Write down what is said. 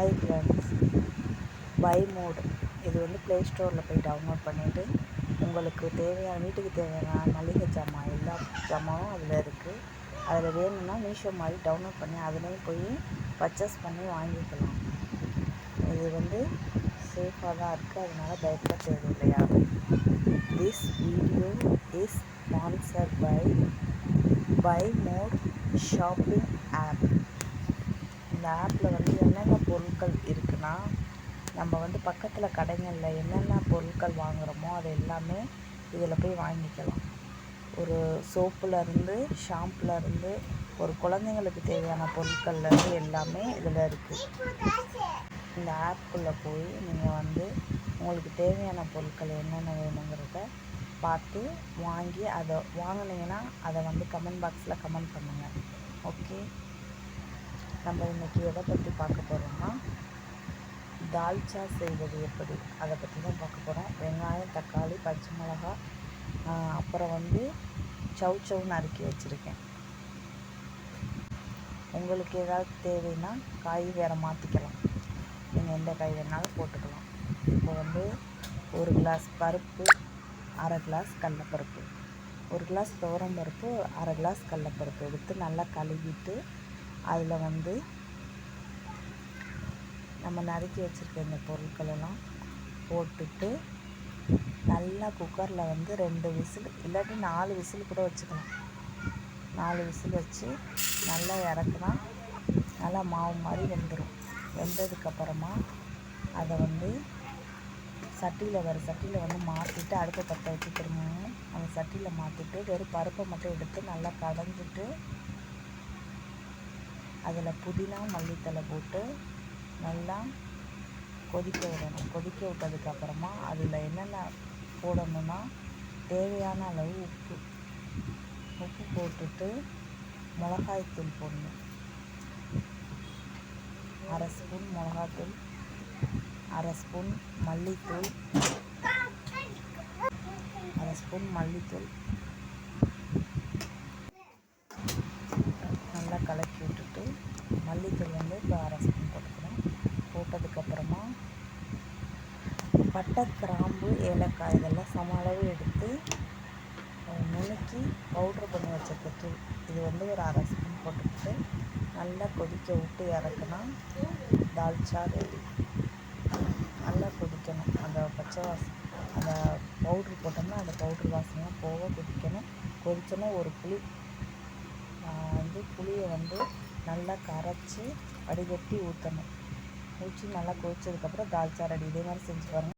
Hi friends by mode இது வந்து play ஸ்டோரில் போய் டவுன்லோட் பண்ணிவிட்டு உங்களுக்கு தேவையான வீட்டுக்கு தேவையான மளிகை ஜாமான் எல்லா ஜாமானும் அதில் இருக்குது அதில் வேணும்னா மீஷோ மாதிரி டவுன்லோட் பண்ணி அதுலேயும் போய் பர்ச்சேஸ் பண்ணி வாங்கிக்கலாம். இது வந்து சேஃபாக தான் இருக்குது அதனால பயப்பட தேவையில்லை யாரும் this video is sponsored by by Mod shopping app இந்த ஆப்பில் வந்து பொருட்கள் இருக்குன்னா நம்ம வந்து பக்கத்தில் கடைகளில் என்னென்ன பொருட்கள் வாங்குகிறோமோ அது எல்லாமே இதில் போய் வாங்கிக்கலாம். ஒரு சோப்புலேருந்து ஷாம்புலேருந்து ஒரு குழந்தைங்களுக்கு தேவையான பொருட்கள்லேருந்து எல்லாமே இதில் இருக்குது இந்த ஆப்புக்குள்ளே போய் நீங்கள் வந்து உங்களுக்கு தேவையான பொருட்கள் என்னென்ன வேணுங்கிறத பார்த்து வாங்கி அதை வாங்கினீங்கன்னா அதை வந்து கமெண்ட் பாக்ஸில் கமெண்ட் பண்ணுங்கள் ஓகே? நம்ம இன்றைக்கி எதை பற்றி பார்க்க போகிறோம்னா தால்ச்சா செய்வது எப்படி? அதை பற்றி தான் பார்க்க போகிறோம் வெங்காயம் தக்காளி பச்சை மிளகா அப்புறம் வந்து சவு சவுன்னு அறுக்கி வச்சுருக்கேன். உங்களுக்கு ஏதாவது தேவைன்னா காய் வேறு மாற்றிக்கலாம் நீங்கள் எந்த காய் வேணாலும் போட்டுக்கலாம். இப்போ வந்து ஒரு கிளாஸ் பருப்பு அரை கிளாஸ் கடலப்பருப்பு. ஒரு கிளாஸ் துவரம் பருப்பு அரை கிளாஸ் கடலப்பருப்பு எடுத்து நல்லா கழுவிட்டு அதில் வந்து நம்ம நறுக்கி வச்சுருக்க இந்த பொருட்களெல்லாம் போட்டுட்டு நல்லா குக்கரில் வந்து ரெண்டு விசில் இல்லாட்டி நாலு விசில் கூட வச்சுக்கலாம். நாலு விசில் வச்சு நல்லா இறக்குனா நல்லா மாவு மாதிரி வெந்துடும் வெந்ததுக்கப்புறமா அதை வந்து சட்டியில் வர சட்டியில் வந்து மாற்றிட்டு அடுப்பை பற்ற வச்சு திரும்பவும் அந்த சட்டியில் மாற்றிட்டு வெறும் பருப்பை மட்டும் எடுத்து நல்லா கடைஞ்சிட்டு அதில் புதினா மல்லித்தலை போட்டு நல்லா கொதிக்க விடணும். கொதிக்க விட்டதுக்கப்புறமா அதில் என்னென்ன போடணும்னா தேவையான அளவு உப்பு. உப்பு போட்டுட்டு மிளகாய்த்தூள் போடணும். அரை ஸ்பூன் மிளகாத்தூள் அரை ஸ்பூன் மல்லித்தூள் அரை ஸ்பூன் மல்லித்தூள் நல்லா கலக்கி விட்டுட்டு மல்லித்தூள் வந்து இப்போ அரை ஸ்பூன் போட்டுக்கிறேன் போட்டதுக்கப்புறமா பட்டை கிராம்பு ஏலக்காய் இதெல்லாம் சம அளவு எடுத்து நுணுக்கி பவுட்ரு பண்ணி வச்சுருக்க தூள். இது வந்து ஒரு அரை ஸ்பூன் போட்டுக்கிட்டு நல்லா கொதிக்க விட்டு இறக்குனா தால்ச்சா ரெடி நல்லா கொதிக்கணும். அந்த பச்சை வாசம் அந்த பவுட்ரு போட்டோம்னா அந்த பவுட்ரு வாசனையாக போக கொதிக்கணும். கொதிச்சோன்னா ஒரு புளி வந்து புளியை வந்து நல்லா கரைச்சி வடிகட்டி ஊற்றணும் ஊற்றி நல்லா கொதிச்சதுக்கப்புறம் தால்ச்சா ரெடி இதே மாதிரி செஞ்சு பாருங்கள்